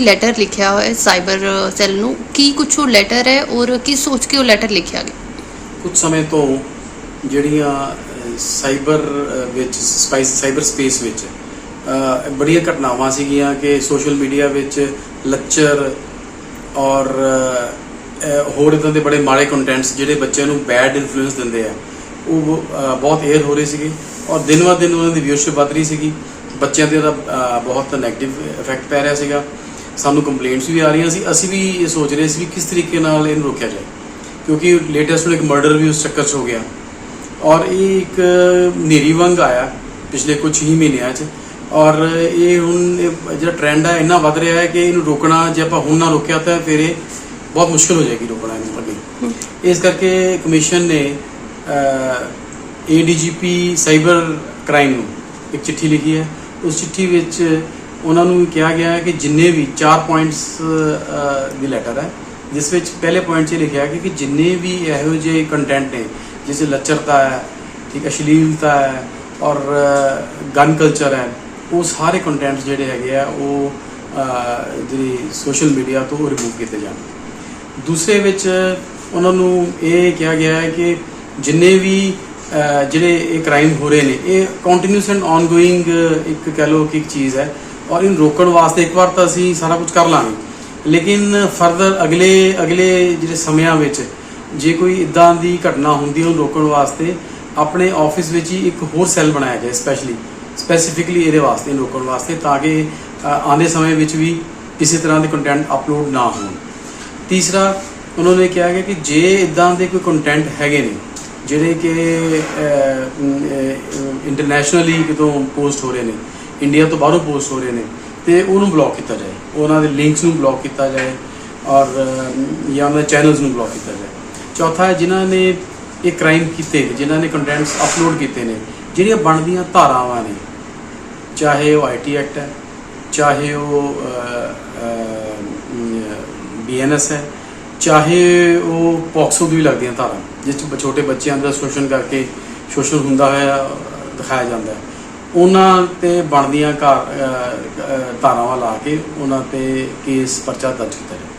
Letter ਲਿਖਿਆ ਹੋਇਆ ਹੈ ਸਾਈਬਰ ਸੈੱਲ ਨੂੰ? ਕੀ ਕੁਛ ਉਹ ਲੈਟਰ ਹੈ ਔਰ ਕੀ ਸੋਚ ਕੇ ਉਹ ਲੈਟਰ ਲਿਖਿਆ ਗਿਆ? ਕੁਝ ਸਮੇਂ ਤੋਂ ਜਿਹੜੀਆਂ ਸਾਈਬਰ ਵਿੱਚ ਸਾਈਬਰ ਸਪੇਸ ਵਿੱਚ ਬੜੀਆਂ ਘਟਨਾਵਾਂ ਸੀਗੀਆਂ ਕਿ ਸੋਸ਼ਲ ਮੀਡੀਆ ਵਿੱਚ ਲੱਚਰ ਔਰ ਹੋਰ ਇਦਾਂ ਦੇ ਬੜੇ ਮਾੜੇ ਕੰਟੈਂਟਸ ਜਿਹੜੇ ਬੱਚਿਆਂ ਨੂੰ ਬੈਡ ਇਨਫਲੂਐਂਸ ਦਿੰਦੇ ਆ, ਉਹ ਬਹੁਤ ਏਅਰ ਹੋ ਰਹੇ ਸੀਗੇ ਔਰ ਦਿਨ ਵਾ ਦਿਨ ਉਹਨਾਂ ਦੀ ਵਿਊਅਰਸ਼ਿਪ ਵਧ ਰਹੀ ਸੀਗੀ। ਬੱਚਿਆਂ ਤੇ ਉਹਦਾ ਬਹੁਤ 네ਗੇਟਿਵ ਇਫੈਕਟ ਪੈ ਰਿਹਾ ਸੀਗਾ। ਸਾਨੂੰ ਕੰਪਲੇਂਟਸ ਵੀ ਆ ਰਹੀਆਂ ਸੀ। ਅਸੀਂ ਵੀ ਇਹ ਸੋਚ ਰਹੇ ਸੀ ਵੀ ਕਿਸ ਤਰੀਕੇ ਨਾਲ ਇਹਨੂੰ ਰੋਕਿਆ ਜਾਏ। ਕਿਉਂਕਿ ਲੇਟੈਸਟ ਹੁਣ ਇੱਕ ਮਰਡਰ ਵੀ ਉਸ ਚੱਕਰ 'ਚ ਹੋ ਗਿਆ। ਔਰ ਇਹ ਇੱਕ ਨੇਰੀ ਵਾਂਗ ਆਇਆ ਪਿਛਲੇ ਕੁਝ ਹੀ ਮਹੀਨਿਆਂ 'ਚ। ਔਰ ਇਹ ਹੁਣ ਇਹ ਜਿਹੜਾ ਟ੍ਰੈਂਡ ਹੈ ਇੰਨਾ ਵੱਧ ਰਿਹਾ ਹੈ ਕਿ ਇਹਨੂੰ ਰੋਕਣਾ, ਜੇ ਆਪਾਂ ਹੁਣ ਨਾ ਰੋਕਿਆ ਤਾਂ ਫਿਰ ਇਹ ਬਹੁਤ ਮੁਸ਼ਕਲ ਹੋ ਜਾਏਗੀ ਰੋਕਣਾ ਇਹਨੂੰ ਅੱਗੇ। ਇਸ ਕਰਕੇ ਕਮਿਸ਼ਨ ਨੇ ਏਡੀਜੀਪੀ ਸਾਈਬਰ ਕ੍ਰਾਈਮ ਨੂੰ ਇੱਕ ਚਿੱਠੀ ਲਿਖੀ ਹੈ। ਉਸ ਚਿੱਠੀ ਵਿੱਚ ਉਹਨਾਂ ਨੂੰ ਕਿਹਾ ਗਿਆ ਹੈ ਕਿ ਜਿੰਨੇ ਵੀ 4 ਪੁਆਇੰਟਸ ਦੀ ਲੈਟਰ ਹੈ, ਜਿਸ ਵਿੱਚ ਪਹਿਲੇ ਪੁਆਇੰਟ 'ਚ ਇਹ ਲਿਖਿਆ ਹੈ ਕਿ ਜਿੰਨੇ ਵੀ ਇਹੋ ਜਿਹੇ ਕੰਟੈਂਟ ਨੇ ਜਿਵੇਂ ਲੱਚਰਤਾ ਹੈ, ਠੀਕ ਅਸ਼ਲੀਲਤਾ ਹੈ ਔਰ ਗਨ ਕਲਚਰ ਹੈ, ਉਹ ਸਾਰੇ ਕੰਟੈਂਟਸ ਜਿਹੜੇ ਹੈਗੇ ਆ, ਉਹ ਜਿਹੜੀ ਸੋਸ਼ਲ ਮੀਡੀਆ ਤੋਂ ਰਿਮੂਵ ਕੀਤੇ ਜਾਣ। ਦੂਸਰੇ ਵਿੱਚ ਉਹਨਾਂ ਨੂੰ ਇਹ ਕਿਹਾ ਗਿਆ ਹੈ ਕਿ ਜਿੰਨੇ ਵੀ ਜਿਹੜੇ ਇਹ ਕ੍ਰਾਈਮ ਹੋ ਰਹੇ ਨੇ, ਇਹ ਕੰਟੀਨਿਊਸ ਐਂਡ ਆਨਗੋਇੰਗ ਇੱਕ ਕਹ ਲਓ ਕਿ ਇੱਕ ਚੀਜ਼ ਹੈ ਔਰ ਇਹਨੂੰ ਰੋਕਣ ਵਾਸਤੇ ਇੱਕ ਵਾਰ ਤਾਂ ਅਸੀਂ ਸਾਰਾ ਕੁਝ ਕਰ ਲਾਂਗੇ। ਲੇਕਿਨ ਫਰਦਰ ਅਗਲੇ ਅਗਲੇ ਜਿਹੜੇ ਸਮਿਆਂ ਵਿੱਚ ਜੇ ਕੋਈ ਇਦਾਂ ਦੀ ਘਟਨਾ ਹੁੰਦੀ ਉਹਨੂੰ ਰੋਕਣ ਵਾਸਤੇ, ਆਪਣੇ ਆਫਿਸ ਵਿੱਚ ਹੀ ਇੱਕ ਹੋਰ ਸੈੱਲ ਬਣਾਇਆ ਜਾਏ ਸਪੈਸ਼ਲੀ ਸਪੈਸੀਫਿਕਲੀ ਇਹਦੇ ਵਾਸਤੇ ਰੋਕਣ ਵਾਸਤੇ ਤਾਂ ਕਿ ਆਉਂਦੇ ਸਮੇਂ ਵਿੱਚ ਵੀ ਕਿਸੇ ਤਰ੍ਹਾਂ ਦੇ ਕੰਟੈਂਟ ਅਪਲੋਡ ਨਾ ਹੋਣ। ਤੀਸਰਾ, ਉਹਨਾਂ ਨੇ ਕਿਹਾ ਗਿਆ ਕਿ ਜੇ ਇਦਾਂ ਦੇ ਕੋਈ ਕੰਟੈਂਟ ਹੈਗੇ ਨੇ, ਜਿਹੜੇ ਕਿ ਇੰਟਰਨੈਸ਼ਨਲੀ ਕਿਤੋਂ ਪੋਸਟ ਹੋ ਰਹੇ ਨੇ ਇੰਡੀਆ ਤੋਂ ਬਾਹਰੋਂ ਪੋਸਟ ਹੋ ਰਹੇ ਨੇ ਤੇ ਉਹਨੂੰ ਬਲੌਕ ਕੀਤਾ ਜਾਏ। ਉਹਨਾਂ ਦੇ ਲਿੰਕਸ ਨੂੰ ਬਲੌਕ ਕੀਤਾ ਜਾਏ ਔਰ ਜਾਂ ਉਹਨਾਂ ਦੇ ਚੈਨਲਸ ਨੂੰ ਬਲੌਕ ਕੀਤਾ ਜਾਏ। ਚੌਥਾ ਹੈ, ਜਿਨ੍ਹਾਂ ਨੇ ਇਹ ਕ੍ਰਾਈਮ ਕੀਤੇ, ਜਿਨ੍ਹਾਂ ਨੇ ਕੰਟੈਂਟਸ ਅਪਲੋਡ ਕੀਤੇ ਨੇ, ਜਿਹੜੀਆਂ ਬਣਦੀਆਂ ਧਾਰਾਵਾਂ ਨੇ, ਚਾਹੇ ਉਹ ਆਈਟੀ ਐਕਟ ਹੈ, ਚਾਹੇ ਉਹ ਬੀਐਨਐਸ ਹੈ, ਚਾਹੇ ਉਹ ਪੌਕਸੋ ਦੀ ਵੀ ਲੱਗਦੀਆਂ ਧਾਰਾ ਜਿਸ 'ਚ ਛੋਟੇ ਬੱਚਿਆਂ ਦਾ ਸ਼ੋਸ਼ਣ ਕਰਕੇ ਸ਼ੋਸ਼ਣ ਹੁੰਦਾ ਹੋਇਆ, ਦਿਖਾਇਆ ਜਾਂਦਾ ਹੈ। ਉਹਨਾਂ ਤੇ ਬਣਦੀਆਂ ਘਰ ਧਾਰਾਵਾਂ ਲਾ ਕੇ ਉਹਨਾਂ ਤੇ ਕੇਸ ਪਰਚਾ ਦਰਜ ਕੀਤਾ ਜਾਂਦਾ